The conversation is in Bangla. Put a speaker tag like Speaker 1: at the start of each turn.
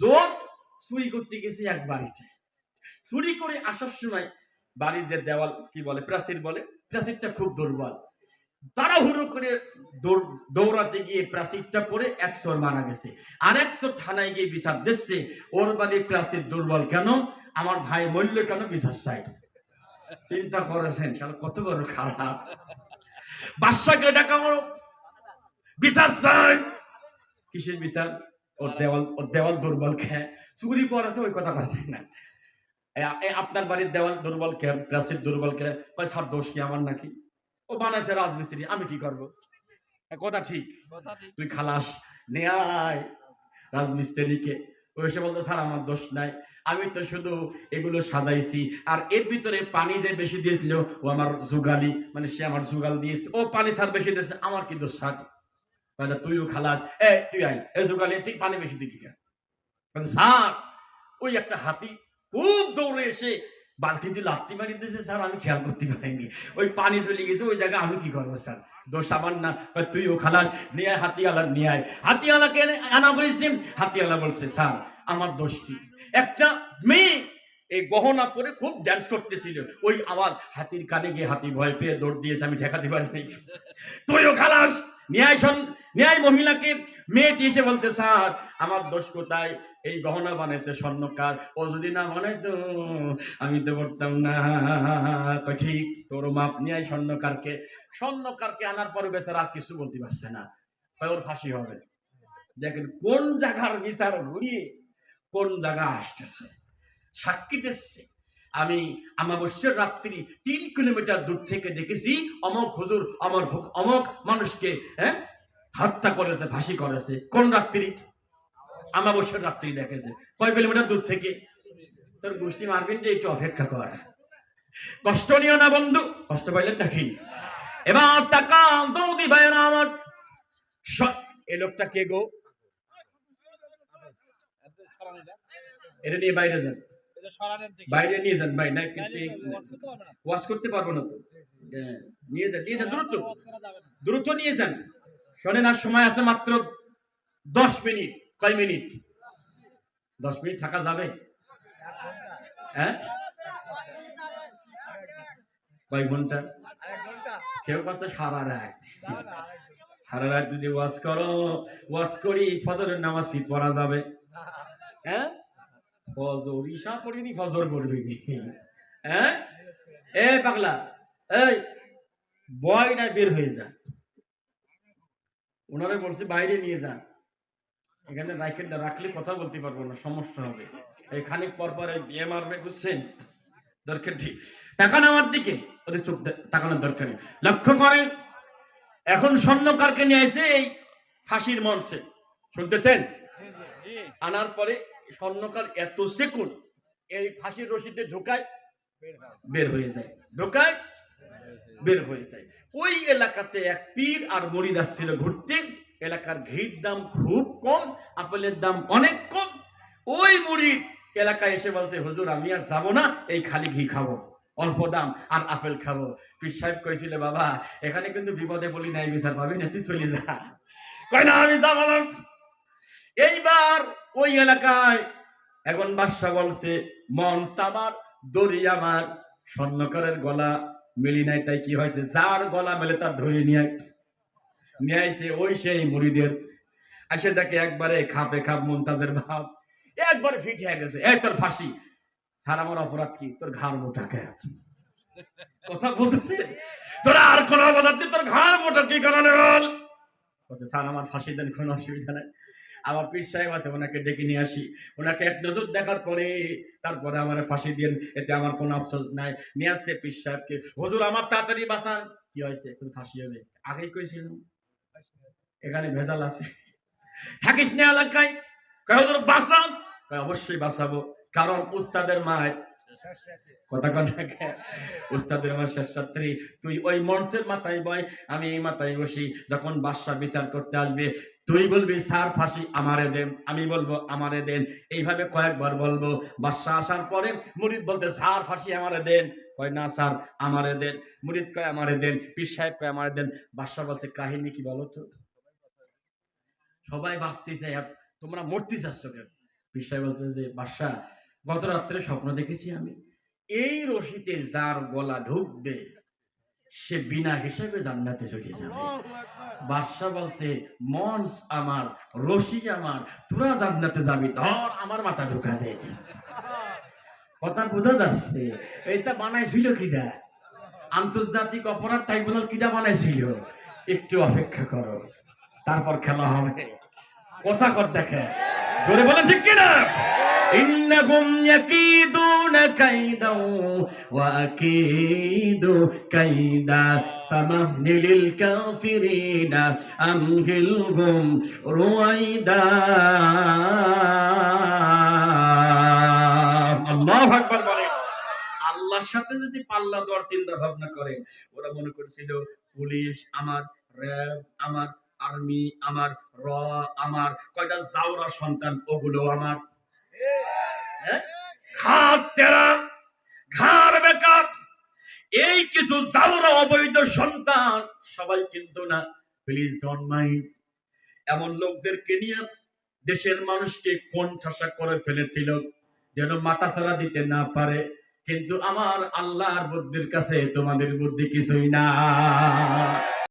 Speaker 1: চোর চুরি করতে গেছে এক বাড়িতে। চুরি করে আসার সময় বাড়ির যে দেওয়াল, কি বলে, প্রাচীর বলে, প্রাচীরটা খুব দুর্বল। তাড়াহুড়ো করে দৌড়াতে গিয়ে প্রাচীরটা পরে এক চোর মারা গেছে। আর এক চোর থানায় গিয়ে বিচার দিচ্ছে, ওর বাড়ির প্রাচীর দুর্বল কেন? আমার ভাই মূল্য কেন বিচার চাই? চিন্তা করেছেন, শালা, কত বড় খারাপ। বাদশাকে ডাকা বিচার চাই। কিসের বিচার? ওর দেওয়াল ওর দেওয়াল দুর্বল খেয়ে চুরি করেছে ওই কথা না। আপনার বাড়ির দেওয়াল দুর্বল কে? প্রাচীর দুর্বল কে? কয় স্যার দোষ কি আমার নাকি? ও বানাইছে রাজমিস্ত্রি আমি কি করব? কথা ঠিক? তুই খালাস নেয় রাজমিস্ত্রিকে। ও এসে বলতো স্যার আমার দোষ নাই। আমি তো শুধু এগুলো সাজাইছি। আর এর ভিতরে পানি যে বেশি দিয়েছিল ও আমার জুগালি মানে সে আমার জুগাল দিয়েছে। ও পানি স্যার বেশি দিয়েছে। আমার কি দোষ স্যার? তুইও খালাস এ তুই আই এ জুগালি তুই পানি বেশি দিবি স্যার ওই একটা হাতি খুব দৌড়ে এসে বালতিতে লাত্তি মারি দিয়েছে স্যার আমি খেয়াল করতে পারিনি ওই পানি চলে গেছে ওই জায়গায় আমি কি করব স্যার দোষ আমার না কয়, তুইও খালাস নিয়ে হাতিয়ালা নিয়ে আয় হাতিয়ালাকে আনা হয়েছে হাতিয়ালা বলছে স্যার আমার দোষ কি একটা মেয়ে এই গহনা পরে খুব ড্যান্স করতেছিল ওই আওয়াজ হাতির কানে গিয়ে হাতি ভয় পেয়ে দৌড় দিয়েছে আমি ঠেকাতে পারিনি তুইও খালাস ন্যায় ন্যায় মহিলাকে মেয়েটি এসে বলতে, স্যার, আমার দোষ কোথায়? এই গহনা বানাইতে স্বর্ণকার। ও যদি না বানাইতো, আমি তো করতাম না। ঠিক, তোর মাপ নিয়ে স্বর্ণকারকে। স্বর্ণকারকে আনার পরে বেচারা আর কিছু বলতে পারছে না। ওর ফাঁসি হবে। দেখেন কোন জায়গার বিচার ঘুরিয়ে কোন জায়গা আসতেছে। সাক্ষী দিচ্ছে। আমি আমাবস্যার রাত্রি তিন কিলোমিটার দূর থেকে দেখেছি, অমক হুজুর অমর অমক মানুষকে হত্যা করেছে, ফাঁসি করেছে। কোন রাত্রি? আমাবস্যার রাত্রি দেখেছে। কয় কিলোমিটার দূর থেকে? তোর গোষ্ঠী মারবেন যে একটু অপেক্ষা কর। কষ্ট নিও না বন্ধু, কষ্ট পাইলেন নাকি? এবার টাকা দৌদি ভাইয়েরা আমার। এ লোকটা কে গো? এটা নিয়ে বাইরে যান। বাইরে নিয়ে যান ভাই না ওয়াশ করতে পারব না। তো। হ্যাঁ, নিয়ে যান নিয়ে যান দ্রুত। দ্রুত নিয়ে যান। শোনেন আর সময় আছে মাত্র দশ মিনিট। কয় মিনিট? দশ মিনিট থাকা যাবে? হ্যাঁ? কয় ঘণ্টা? কেউ কথা সারা রাত। সারা রাত যদি ওয়াশ করো ওয়াশ করি ফজরের নামাজই পড়া যাবে? হ্যাঁ? ফজর ঈশা পড়িনি ফজর পড়বিনি হ্যাঁ? এ পাগলা এই বয় না বের হয়ে যা। ওনারা বলছে বাইরে নিয়ে যা। এখানে রাখেন না রাখলে কথা বলতে পারব না সমস্যা হবে। এই খানিক পর পরে বিয়ে মারবে বুঝছেন? দরকার ঠিক তাকান আমার দিকে। ওদের চোখ তাকানোর দরকার নেই। লক্ষ্য করেন এখন স্বর্ণকারকে নিয়ে এসে এই ফাঁসির মঞ্চে। শুনতেছেন? আনার পরে স্বর্ণকার এত সেকুন এই ফাঁসির রশিতে ঢোকায় বের হয়ে। যায়। ঢোকায় বের হয়ে যায়। ওই এলাকাতে এক পীর আর মরিদ আসছিল ঘুরতে। এলাকার ঘির দাম খুব কম আপেলের দাম অনেক কম। ওই মুড়িদ এলাকায় এসে বলতে হুজুর আমি আর যাব না এই খালি ঘি খাব অল্প দাম আর আপেল খাব। পীর সাহেব কইছিল বাবা এখানে কিন্তু বিপদে বলি নাই বিচার পাবি না তুই চলে যা। কয় না আমি যাব না। এইবার ওই এলাকায় এখন বাদশা বলছে, মন সামার, দড়ি আমার। স্বর্ণকারের গলা মিলি নাই, তাই কি হয়েছে? যার গলা মেলে তার ধরে নিয়ে নিয়ে আইছে ওই সেই মুড়িদের। আসে দেখে একবারে খাপে খাপ মন্তাজের ভাব একবার ফিট হয়ে গেছে। এই তোর ফাঁসি। স্যার, আমার অপরাধ কি? তোর ঘাড় মোটা কে? কথা বলতেছে? তোরা আর কোন অপরাধ তোর ঘাড় মোটা কি কারণে বল স্যার, আমার ফাঁসি দেন, কোনো অসুবিধা নাই। আমার পীর সাহেব আছে, ওনাকে ডেকে নিয়ে আসি। ওনাকে এক নজর দেখার পরে তারপরে আমার ফাঁসি দিন, এতে আমার কোনো আফসোস নাই। নিয়ে আসছে পীর সাহেবকে। হুজুর, আমার তাড়াতাড়ি বাঁচান। কি হয়েছে? ফাঁসি হবে। আগেই কইছিল। এখানে ভেজাল আছে। থাকিস না এলাকায়? কয়, হুজুর, বাঁচান। অবশ্যই বাঁচাবো। কারণ উস্তাদের মায় কথা কথা উস্তাদের মা শেষ রাত্রি তুই ওই মঞ্চের মাথায় বয়, আমি এই মাথায় বসি, যখন বাদশা বিচার করতে আসবে, তুই বলবি, স্যার, ফাঁসি আমারে দেন। আমি বলব, আমারে দেন। এইভাবে কয়েকবার বলব বাদশা আসার পরে মুরিদ বলতে, স্যার, ফাঁসি আমারে দেন। কয়, না, স্যার, আমারে দেন। মুরিদ কয়, আমারে দেন। পীর সাহেব কয়, আমারে দেন। বাদশা বলছে, কাহিনী কি বলো তো? সবাই বাঁচতে চাই তোমরা মরতে চাচ্ছ কেন? পিসাই বলছে যে বাদশা গত রাত্রে স্বপ্ন দেখেছি আমি। এই রশিতে যার গলা ঢুকবে সে বিনা হিসেবে জান্নাতে চলে যাবে। বাদশা বলছে মঞ্চ আমার রশি আমার তোরা জান্নাতে যাবি ধর আমার মাথা ঢুকা দে। কথা বোঝা যাচ্ছে এইটা বানাইছিল কিটা আন্তর্জাতিক অপরাধ ট্রাইব্যুনাল কিটা বানাইছিল? একটু অপেক্ষা করো তারপর খেলা হবে। কথা কর দেখে। জোরে বলেন ঠিক কিনা? إنهم يكيدون كيدا وأكيد كيدا فمهل الكافرين أمهلهم رويدا আল্লাহ আকবার বলে আল্লাহর সাথে যদি পাল্লা দেওয়ার চিন্তা ভাবনা করে ওরা মনে করেছিল পুলিশ আমার র্যাব আমার আর্মি আমার র আমার কয়টা জাউরা সন্তান ওগুলো আমার ঘাট তেরা ঘাড় বেকার এই কিছু জাউরা অবৈধ সন্তান, সবাই কিন্তু না। প্লিজ ডোন্ট মাইন্ড এমন লোকদেরকে নিয়ে দেশের মানুষকে কোণঠাসা করে ফেলেছিল যেন মাথা ছাড়া দিতে না পারে। কিন্তু আমার আল্লাহর বুদ্ধির কাছে তোমাদের বুদ্ধি কিছুই না।